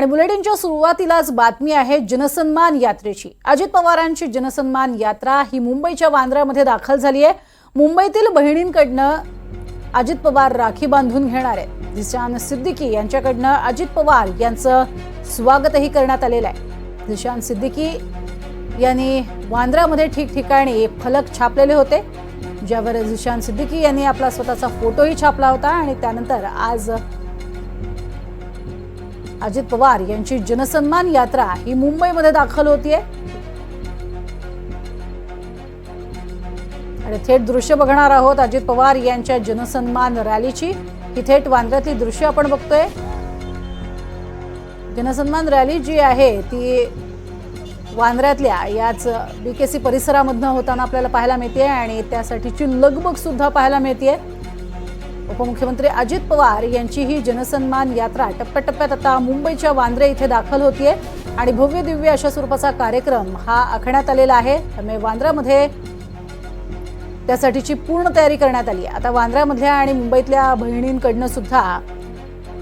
आणि बुलेटिनच्या सुरुवातीलाच बातमी आहे जनसन्मान यात्रेची. अजित पवारांची जनसन्मान यात्रा ही मुंबईच्या वांद्र्यामध्ये दाखल झाली आहे. मुंबईतील बहिणींकडनं अजित पवार राखी बांधून घेणार आहे दिशान सिद्दीकी यांच्याकडनं अजित पवार यांचं स्वागतही करण्यात आलेलं आहे. दिशान सिद्दीकी यांनी वांद्र्यामध्ये ठिकठिकाणी फलक छापलेले होते ज्यावर झिशान सिद्दीकी यांनी आपला स्वतःचा फोटोही छापला होता आणि त्यानंतर आज अजित पवार यांची जनसन्मान यात्रा ही मुंबईमध्ये दाखल होतीये. आणि थेट दृश्य बघणार आहोत अजित पवार यांच्या जनसन्मान रॅलीची. ही थेट वांद्र्यातली दृश्य आपण बघतोय. जनसन्मान रॅली जी आहे ती वांद्र्यातल्या याच बीकेसी परिसरामधनं होताना आपल्याला पाहायला मिळते आणि त्यासाठीची लगबग सुद्धा पाहायला मिळते उपमुख्यमंत्री अजित पवार यांची ही जनसन्मान यात्रा टप्प्याटप्प्यात आता मुंबईच्या वांद्रे इथे दाखल होतीये. आणि भव्य दिव्य अशा स्वरूपाचा कार्यक्रम हा आखण्यात आलेला आहे. त्यामुळे वांद्र्यामध्ये त्यासाठीची पूर्ण तयारी करण्यात आली आहे. आता वांद्र्यामधल्या आणि मुंबईतल्या बहिणींकडनं सुद्धा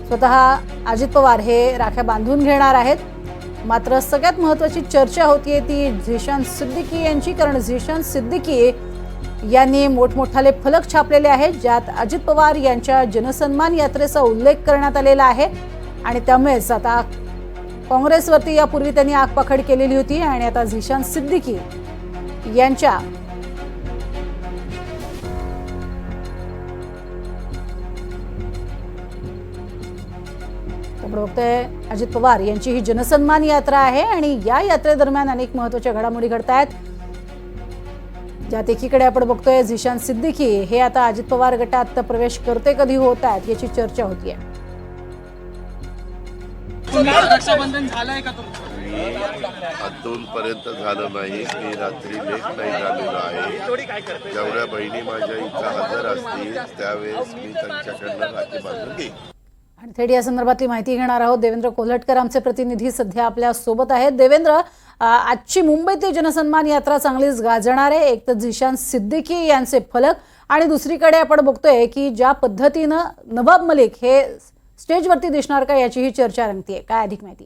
स्वतः अजित पवार हे राख्या बांधून घेणार आहेत. मात्र सगळ्यात महत्वाची चर्चा होतीये ती झिशान सिद्दीकी यांची कारण झिशान सिद्दीकी यांनी मोठमोठाले फलक छापलेले आहेत ज्यात अजित पवार यांच्या जनसन्मान यात्रेचा उल्लेख करण्यात आलेला आहे. आणि त्यामुळेच आता काँग्रेसवरती यापूर्वी त्यांनी आगपाखड केलेली होती आणि आता झिशान सिद्दीकी यांच्या बघतोय अजित पवार यांची ही जनसन्मान यात्रा आहे आणि या यात्रेदरम्यान अनेक महत्त्वाच्या घडामोडी घडत आहेत ज्यात एकीकडे आपण बघतोय झिशान सिद्दीकी हे आता अजित पवार गटात प्रवेश करते कधी होत आहेत याची चर्चा होतीये. रक्षाबंधन झालंय का तुमचं? अजूनपर्यंत झालं नाही. मी रात्री लेट नाही झालेलो आहे. जेवढ्या बहिणी माझ्या इथं हजर असतील त्यावेळेस मी त्यांच्याकडनं राखी बांधून घेईन. आणि थेट या संदर्भातली माहिती घेणार आहोत. देवेंद्र कोल्हटकर आमचे प्रतिनिधी सध्या आपल्यासोबत आहेत. देवेंद्र आजची मुंबईतली जनसन्मान यात्रा चांगलीच गाजणार आहे. एक तर झिशान सिद्दीकी यांचे फलक आणि दुसरीकडे आपण बघतोय की ज्या पद्धतीनं नवाब मलिक हे स्टेजवरती दिसणार का याची ही चर्चा रंगतीये. काय अधिक माहिती?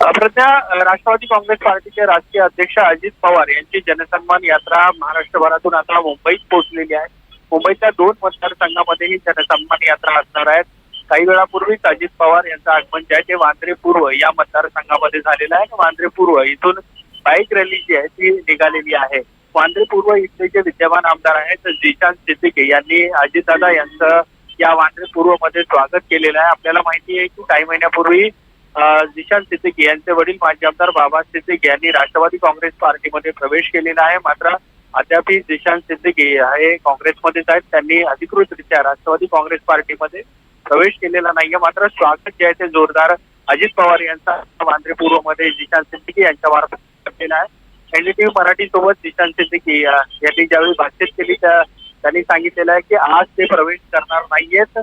सध्या राष्ट्रवादी काँग्रेस पार्टीचे राष्ट्रीय अध्यक्ष अजित पवार यांची जनसन्मान यात्रा महाराष्ट्रभरातून आता मुंबईत पोहोचलेली आहे. मुंबईच्या दोन मतदारसंघामध्ये ही जनसन्मान यात्रा असणार आहेत काही वेळापूर्वीच अजित पवार यांचं आगमन जे आहे ते वांद्रे पूर्व या मतदारसंघामध्ये झालेलं आहे. आणि वांद्रे पूर्व इथून बाईक रॅली जी आहे ती निघालेली आहे. वांद्रे पूर्व इथले जे विद्यमान आमदार आहेत जिशांत सिद्दीकी यांनी अजितदादा यांचं या वांद्रे पूर्वमध्ये स्वागत केलेलं आहे. आपल्याला माहिती आहे की काही महिन्यापूर्वी जिशांत जिशान सिद्दीकी यांचे वडील माजी आमदार बाबा सिद्दीकी यांनी राष्ट्रवादी काँग्रेस पार्टीमध्ये प्रवेश केलेला आहे. मात्र अद्याप जिशान सिद्दीकी हे काँग्रेसमध्येच आहेत. त्यांनी अधिकृतरित्या राष्ट्रवादी काँग्रेस पार्टीमध्ये प्रवेश केलेला नाहीये. मात्र स्वागत जे आहे ते जोरदार अजित पवार यांचा वांद्रे पूर्वमध्ये जिशान सिद्दीकी यांच्या मार्फत केलेला आहे. एनडीटीव्ही मराठी सोबत जिशान सिद्दीकी यांनी ज्यावेळी बातचीत केली त्या त्यांनी सांगितलेलं आहे की आज ते प्रवेश करणार नाहीयेत.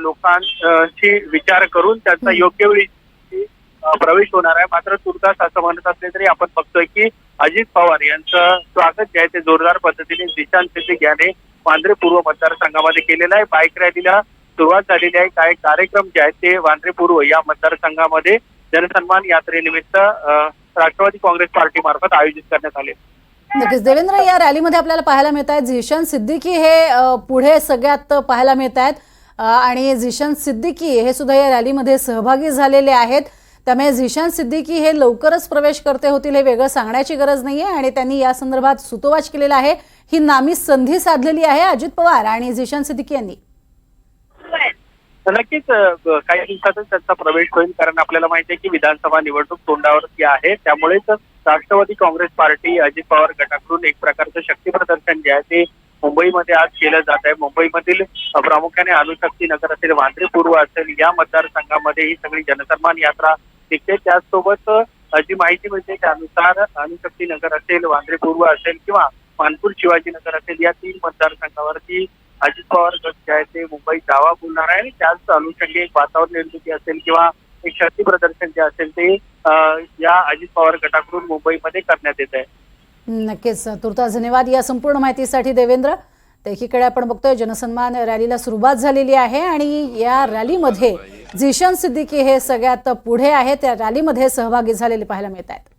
लोकांशी विचार करून त्यांचा योग्य वेळी प्रवेश होणार आहे. मात्र तुर्तास असं म्हणत असले तरी आपण बघतोय की अजित पवार यांचं स्वागत जे आहे ते जोरदार पद्धतीने दिशांत सिद्दीक याने वांद्रे पूर्व मतदारसंघामध्ये केलेलं आहे. बाईक रॅलीला सुरुवात झालेली आहे. काही कार्यक्रम जे आहेत ते वांद्रे पूर्व या मतदारसंघामध्ये जनसन्मान यात्रेनिमित्त राष्ट्रवादी काँग्रेस पार्टी मार्फत आयोजित करण्यात आले. नक्कीच. देवेंद्र या रॅलीमध्ये आपल्याला पाहायला मिळत आहेत झिशन सिद्दीकी हे पुढे सगळ्यात पाहायला मिळत आहेत. आणि झिशन सिद्दीकी हे सुद्धा या रॅलीमध्ये सहभागी झालेले आहेत. त्यामुळे झिशान सिद्दीकी हे लवकरच प्रवेश करते होतील हे वेगळं सांगण्याची गरज नाहीये आणि त्यांनी या संदर्भात सुतोवाच केलेला आहे. ही नामी संधी साधलेली आहे अजित पवार आणि झिशान सिद्दीकी यांनी. नक्कीच काही दिवसातच त्यांचा प्रवेश होईल कारण आपल्याला माहिती आहे की विधानसभा निवडणूक तोंडावरती आहे त्यामुळेच राष्ट्रवादी काँग्रेस पार्टी अजित पवार गटाकडून एक प्रकारचं शक्ती प्रदर्शन जे आहे ते मुंबईमध्ये आज केलं जात आहे. मुंबईमधील प्रामुख्याने अणुशक्ती नगर असेल वांद्रे पूर्व असेल या मतदारसंघामध्ये ही सगळी जनसन्मान यात्रा निघते. त्याचसोबत जी माहिती मिळते त्यानुसार अणुशक्ती नगर असेल वांद्रे पूर्व असेल किंवा मानपूर शिवाजीनगर असेल या तीन मतदारसंघावरती अजित पवार गट जे आहे ते मुंबईत दावा बोलणार आहे. आणि त्याच अनुषंगी एक वातावरण निर्मिती असेल किंवा एक शक्ती प्रदर्शन जे असेल ते या अजित पवार गटाकडून मुंबईमध्ये करण्यात येत आहे. नक्कीच. तुर्तास धन्यवाद या संपूर्ण माहितीसाठी देवेंद्र. एकीकडे आपण बघतोय जनसन्मान रॅलीला सुरुवात झालेली आहे आणि या रॅलीमध्ये झिशन सिद्दीकी हे सगळ्यात पुढे आहेत. त्या रॅलीमध्ये सहभागी झालेले पाहायला मिळत आहेत